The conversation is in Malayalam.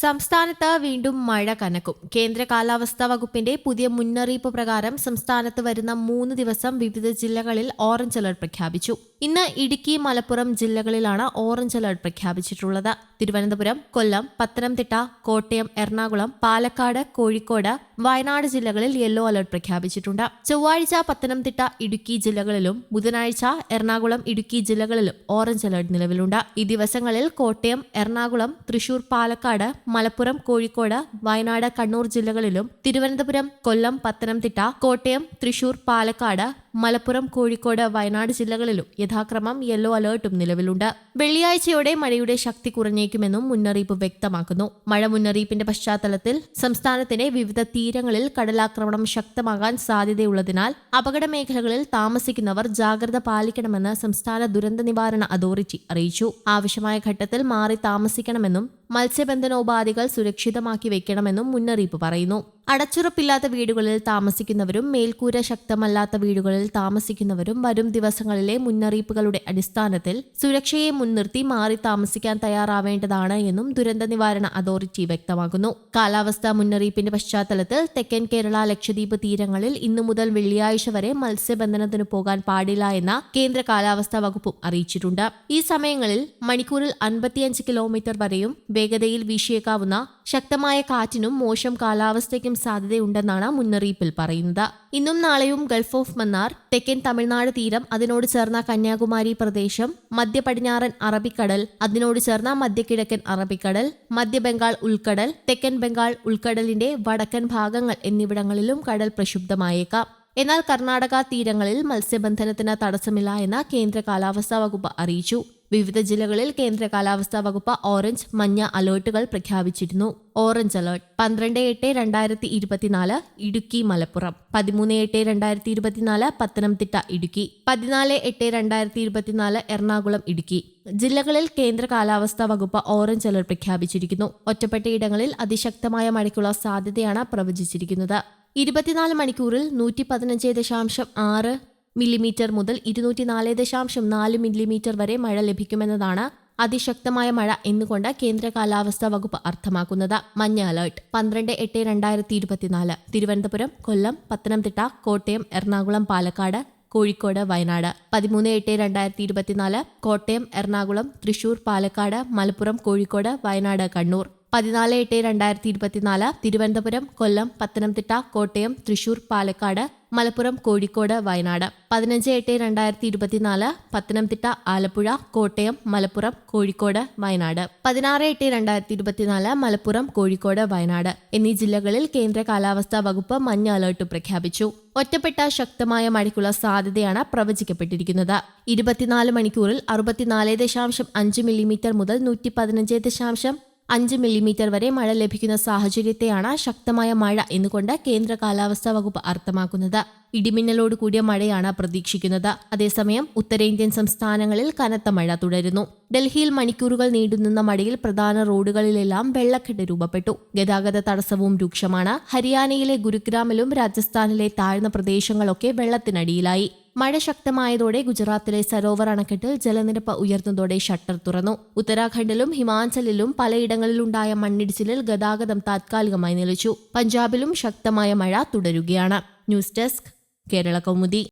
സംസ്ഥാനത്ത് വീണ്ടും മഴ കനക്കും. കേന്ദ്ര കാലാവസ്ഥാ വകുപ്പിന്റെ പുതിയ മുന്നറിയിപ്പ് പ്രകാരം സംസ്ഥാനത്ത് വരുന്ന മൂന്ന് ദിവസം വിവിധ ജില്ലകളിൽ ഓറഞ്ച് അലർട്ട് പ്രഖ്യാപിച്ചു. ഇന്ന് ഇടുക്കി മലപ്പുറം ജില്ലകളിലാണ് ഓറഞ്ച് അലർട്ട് പ്രഖ്യാപിച്ചിട്ടുള്ളത്. തിരുവനന്തപുരം കൊല്ലം പത്തനംതിട്ട കോട്ടയം എറണാകുളം പാലക്കാട് കോഴിക്കോട് വയനാട് ജില്ലകളിൽ യെല്ലോ അലർട്ട് പ്രഖ്യാപിച്ചിട്ടുണ്ട്. ചൊവ്വാഴ്ച പത്തനംതിട്ട ഇടുക്കി ജില്ലകളിലും ബുധനാഴ്ച എറണാകുളം ഇടുക്കി ജില്ലകളിലും ഓറഞ്ച് അലർട്ട് നിലവിലുണ്ട്. ഈ ദിവസങ്ങളിൽ കോട്ടയം എറണാകുളം തൃശൂർ പാലക്കാട് മലപ്പുറം കോഴിക്കോട് വയനാട് കണ്ണൂർ ജില്ലകളിലും തിരുവനന്തപുരം കൊല്ലം പത്തനംതിട്ട കോട്ടയം തൃശൂർ പാലക്കാട് മലപ്പുറം കോഴിക്കോട് വയനാട് ജില്ലകളിലും യഥാക്രമം യെല്ലോ അലേർട്ടും നിലവിലുണ്ട്. വെള്ളിയാഴ്ചയോടെ മഴയുടെ ശക്തി കുറഞ്ഞേക്കുമെന്നും മുന്നറിയിപ്പ് വ്യക്തമാക്കുന്നു. മഴ മുന്നറിയിപ്പിന്റെ പശ്ചാത്തലത്തിൽ സംസ്ഥാനത്തിന്റെ വിവിധ തീരങ്ങളിൽ കടലാക്രമണം ശക്തമാകാൻ സാധ്യതയുള്ളതിനാൽ അപകട മേഖലകളിൽ താമസിക്കുന്നവർ ജാഗ്രത പാലിക്കണമെന്ന് സംസ്ഥാന ദുരന്ത നിവാരണ അതോറിറ്റി അറിയിച്ചു. ആവശ്യമായ ഘട്ടത്തിൽ മാറി താമസിക്കണമെന്നും മത്സ്യബന്ധനോപാധികൾ സുരക്ഷിതമാക്കി വെക്കണമെന്നും മുന്നറിയിപ്പ് പറയുന്നു. അടച്ചുറപ്പില്ലാത്ത വീടുകളിൽ താമസിക്കുന്നവരും മേൽക്കൂര ശക്തമല്ലാത്ത വീടുകളിൽ താമസിക്കുന്നവരും വരും ദിവസങ്ങളിലെ മുന്നറിയിപ്പുകളുടെ അടിസ്ഥാനത്തിൽ സുരക്ഷയെ മുൻനിർത്തി മാറി താമസിക്കാൻ തയ്യാറാവേണ്ടതാണ് എന്നും ദുരന്ത നിവാരണ അതോറിറ്റി വ്യക്തമാക്കുന്നു. കാലാവസ്ഥാ മുന്നറിയിപ്പിന്റെ പശ്ചാത്തലത്തിൽ തെക്കൻ കേരള ലക്ഷദ്വീപ് തീരങ്ങളിൽ ഇന്നു മുതൽ വെള്ളിയാഴ്ച വരെ മത്സ്യബന്ധനത്തിന് പോകാൻ പാടില്ല എന്ന കേന്ദ്ര കാലാവസ്ഥാ വകുപ്പും അറിയിച്ചിട്ടുണ്ട്. ഈ സമയങ്ങളിൽ മണിക്കൂറിൽ അൻപത്തിയഞ്ച് കിലോമീറ്റർ വരെയും വേഗതയിൽ വീശിയേക്കാവുന്ന ശക്തമായ കാറ്റിനും മോശം കാലാവസ്ഥയ്ക്കും സാധ്യതയുണ്ടെന്നാണ് മുന്നറിയിപ്പിൽ പറയുന്നത്. ഇന്നും നാളെയും ഗൾഫ് ഓഫ് മന്നാർ തെക്കൻ തമിഴ്നാട് തീരം അതിനോട് ചേർന്ന കന്യാകുമാരി പ്രദേശം മധ്യ പടിഞ്ഞാറൻ അറബിക്കടൽ അതിനോട് ചേർന്ന മധ്യകിഴക്കൻ അറബിക്കടൽ മധ്യ ബംഗാൾ ഉൾക്കടൽ തെക്കൻ ബംഗാൾ ഉൾക്കടലിന്റെ വടക്കൻ ഭാഗങ്ങൾ എന്നിവിടങ്ങളിലും കടൽ പ്രക്ഷുബ്ധമായേക്കാം. എന്നാൽ കർണാടക തീരങ്ങളിൽ മത്സ്യബന്ധനത്തിന് തടസ്സമില്ല എന്ന് കേന്ദ്ര കാലാവസ്ഥാ വകുപ്പ് അറിയിച്ചു. വിവിധ ജില്ലകളിൽ കേന്ദ്ര കാലാവസ്ഥാ വകുപ്പ് ഓറഞ്ച് മഞ്ഞ അലേർട്ടുകൾ പ്രഖ്യാപിച്ചിരുന്നു. ഓറഞ്ച് അലേർട്ട് പന്ത്രണ്ട് എട്ട് രണ്ടായിരത്തി ഇരുപത്തിനാല് ഇടുക്കി മലപ്പുറം. പതിമൂന്ന് എട്ട് രണ്ടായിരത്തി ഇരുപത്തിനാല് പത്തനംതിട്ട ഇടുക്കി. പതിനാല് എട്ട് രണ്ടായിരത്തി ഇരുപത്തിനാല് എറണാകുളം ഇടുക്കി. ജില്ലകളിൽ കേന്ദ്ര കാലാവസ്ഥാ വകുപ്പ് ഓറഞ്ച് അലർട്ട് പ്രഖ്യാപിച്ചിരിക്കുന്നു. ഒറ്റപ്പെട്ടയിടങ്ങളിൽ അതിശക്തമായ മഴയ്ക്കുള്ള സാധ്യതയാണ് പ്രവചിച്ചിരിക്കുന്നത്. ഇരുപത്തിനാല് മണിക്കൂറിൽ നൂറ്റി പതിനഞ്ച് ദശാംശം ആറ് മില്ലിമീറ്റർ മുതൽ ഇരുന്നൂറ്റി നാല് ദശാംശം നാല് മില്ലിമീറ്റർ വരെ മഴ ലഭിക്കുമെന്നതാണ് അതിശക്തമായ മഴ എന്നുകൊണ്ട് കേന്ദ്ര കാലാവസ്ഥാ വകുപ്പ് അർത്ഥമാക്കുന്നത്. മഞ്ഞ അലേർട്ട്. പന്ത്രണ്ട് എട്ട് രണ്ടായിരത്തി ഇരുപത്തിനാല്. തിരുവനന്തപുരം കൊല്ലം പത്തനംതിട്ട കോട്ടയം എറണാകുളം പാലക്കാട് കോഴിക്കോട് വയനാട്. പതിമൂന്ന് എട്ട് രണ്ടായിരത്തി ഇരുപത്തിനാല്. കോട്ടയം എറണാകുളം തൃശൂർ പാലക്കാട് മലപ്പുറം കോഴിക്കോട് വയനാട് കണ്ണൂർ. പതിനാല് എട്ട് രണ്ടായിരത്തി ഇരുപത്തിനാല് തിരുവനന്തപുരം കൊല്ലം പത്തനംതിട്ട കോട്ടയം തൃശൂർ പാലക്കാട് മലപ്പുറം കോഴിക്കോട് വയനാട്. പതിനഞ്ച് എട്ട് രണ്ടായിരത്തി ഇരുപത്തിനാല് പത്തനംതിട്ട ആലപ്പുഴ കോട്ടയം മലപ്പുറം കോഴിക്കോട് വയനാട്. പതിനാറ് എട്ട് രണ്ടായിരത്തി ഇരുപത്തിനാല് മലപ്പുറം കോഴിക്കോട് വയനാട് എന്നീ ജില്ലകളിൽ കേന്ദ്ര കാലാവസ്ഥാ വകുപ്പ് മഞ്ഞ അലേർട്ട് പ്രഖ്യാപിച്ചു. ഒറ്റപ്പെട്ട ശക്തമായ മഴയ്ക്കുള്ള സാധ്യതയാണ് പ്രവചിക്കപ്പെട്ടിരിക്കുന്നത്. ഇരുപത്തിനാല് മണിക്കൂറിൽ അറുപത്തിനാല് ദശാംശം അഞ്ച് മില്ലിമീറ്റർ മുതൽ നൂറ്റി പതിനഞ്ച് ദശാംശം അഞ്ച് മില്ലിമീറ്റർ വരെ മഴ ലഭിക്കുന്ന സാഹചര്യത്തെയാണ് ശക്തമായ മഴ എന്നുകൊണ്ട് കേന്ദ്ര കാലാവസ്ഥാ വകുപ്പ് അർത്ഥമാക്കുന്നത്. ഇടിമിന്നലോട് കൂടിയ മഴയാണ് പ്രതീക്ഷിക്കുന്നത്. അതേസമയം ഉത്തരേന്ത്യൻ സംസ്ഥാനങ്ങളിൽ കനത്ത മഴ തുടരുന്നു. ഡൽഹിയിൽ മണിക്കൂറുകൾ നീണ്ടുനിന്ന മഴയിൽ പ്രധാന റോഡുകളിലെല്ലാം വെള്ളക്കെട്ട് രൂപപ്പെട്ടു. ഗതാഗത തടസ്സവും രൂക്ഷമാണ്. ഹരിയാനയിലെ ഗുരുഗ്രാമിലും രാജസ്ഥാനിലെ താഴ്ന്ന പ്രദേശങ്ങളൊക്കെ വെള്ളത്തിനടിയിലായി. മഴ ശക്തമായതോടെ ഗുജറാത്തിലെ സരോവർ അണക്കെട്ടിൽ ജലനിരപ്പ് ഉയർന്നതോടെ ഷട്ടർ തുറന്നു. ഉത്തരാഖണ്ഡിലും ഹിമാചലിലും പലയിടങ്ങളിലുണ്ടായ മണ്ണിടിച്ചിലിൽ ഗതാഗതം താത്കാലികമായി നിലച്ചു. പഞ്ചാബിലും ശക്തമായ മഴ തുടരുകയാണ്. News desk Kerala Kaumudi.